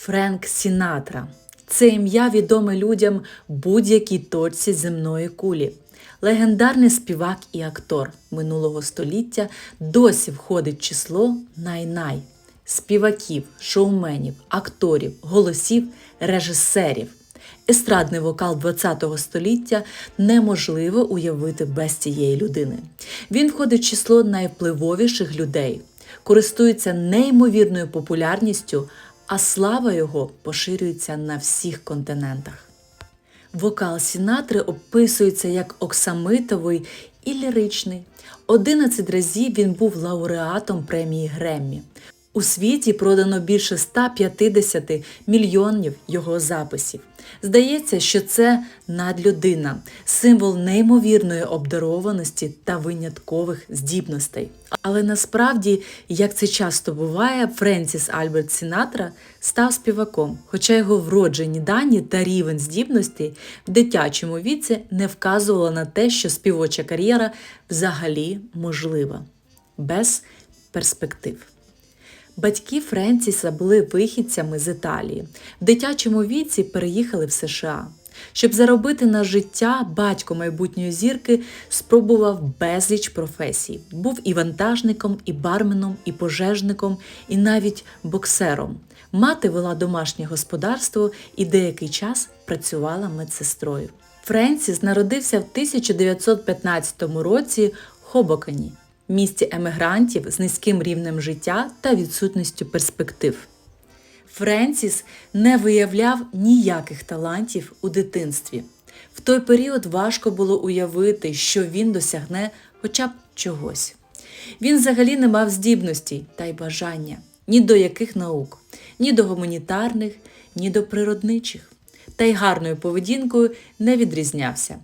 Френк Сінатра. Це ім'я відоме людям будь-якій точці земної кулі. Легендарний співак і актор минулого століття досі входить число най-най співаків, шоуменів, акторів, голосів, режисерів. Естрадний вокал ХХ століття неможливо уявити без цієї людини. Він входить в число найвпливовіших людей, користується неймовірною популярністю, а слава його поширюється на всіх континентах. Вокал Сінатри описується як оксамитовий і ліричний. 11 разів він був лауреатом премії Греммі. У світі продано більше 150 мільйонів його записів. Здається, що це надлюдина, символ неймовірної обдарованості та виняткових здібностей. Але насправді, як це часто буває, Френсіс Альберт Сінатра став співаком, хоча його вроджені дані та рівень здібностей в дитячому віці не вказувало на те, що співоча кар'єра взагалі можлива, без перспектив. Батьки Френсіса були вихідцями з Італії. В дитячому віці переїхали в США. Щоб заробити на життя, батько майбутньої зірки спробував безліч професій. Був і вантажником, і барменом, і пожежником, і навіть боксером. Мати вела домашнє господарство і деякий час працювала медсестрою. Френсіс народився в 1915 році в Хобокані, місті емігрантів з низьким рівнем життя та відсутністю перспектив. Френсіс не виявляв ніяких талантів у дитинстві. В той період важко було уявити, що він досягне хоча б чогось. Він взагалі не мав здібностей та й бажання ні до яких наук, ні до гуманітарних, ні до природничих, та й гарною поведінкою не відрізнявся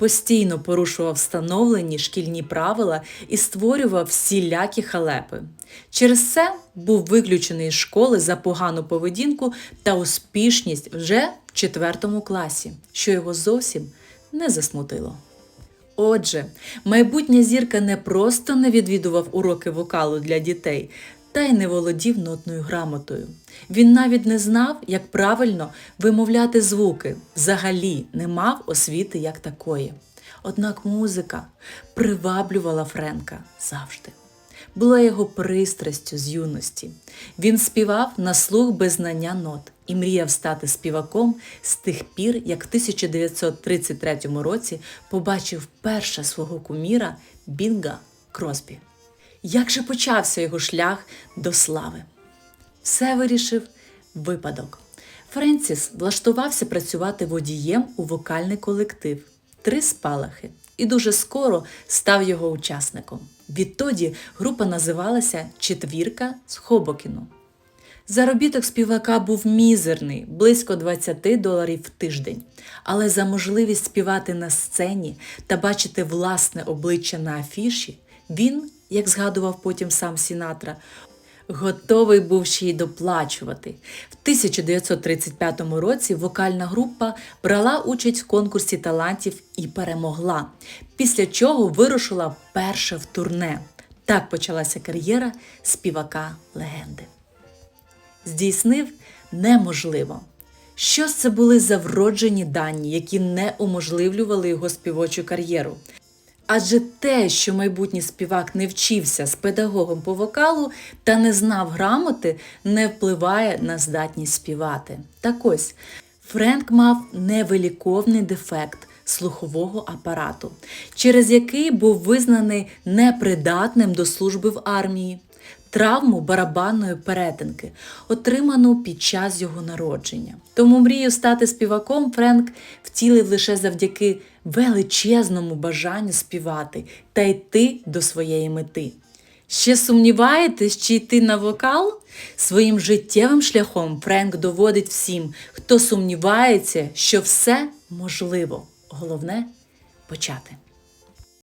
постійно порушував встановлені шкільні правила і створював всілякі халепи. Через це був виключений з школи за погану поведінку та успішність вже в четвертому класі, що його зовсім не засмутило. Отже, майбутня зірка не просто не відвідував уроки вокалу для дітей, та й не володів нотною грамотою. Він навіть не знав, як правильно вимовляти звуки, взагалі не мав освіти як такої. Однак музика приваблювала Френка завжди. Була його пристрастю з юності. Він співав на слух без знання нот і мріяв стати співаком з тих пір, як в 1933 році побачив перша свого куміра Бінга Кросбі. Як же почався його шлях до слави? Все вирішив випадок. Френсіс влаштувався працювати водієм у вокальний колектив три спалахи і дуже скоро став його учасником. Відтоді група називалася Четвірка з Хобокіну. Заробіток співака був мізерний, близько 20 доларів в тиждень, але за можливість співати на сцені та бачити власне обличчя на афіші, він, як згадував потім сам Сінатра, готовий був ще й доплачувати. В 1935 році вокальна група брала участь в конкурсі талантів і перемогла, після чого вирушила перша в турне. Так почалася кар'єра співака легенди. Здійснив неможливо. Що це були за вроджені дані, які не уможливлювали його співочу кар'єру? Адже те, що майбутній співак не вчився з педагогом по вокалу та не знав грамоти, не впливає на здатність співати. Так ось Френк мав невиліковний дефект слухового апарату, через який був визнаний непридатним до служби в армії. Травму барабанної перетинки, отриману під час його народження. Тому мрію стати співаком Френк втілив лише завдяки величезному бажанню співати та йти до своєї мети. Ще сумніваєтесь, чи йти на вокал? Своїм життєвим шляхом Френк доводить всім, хто сумнівається, що все можливо. Головне почати.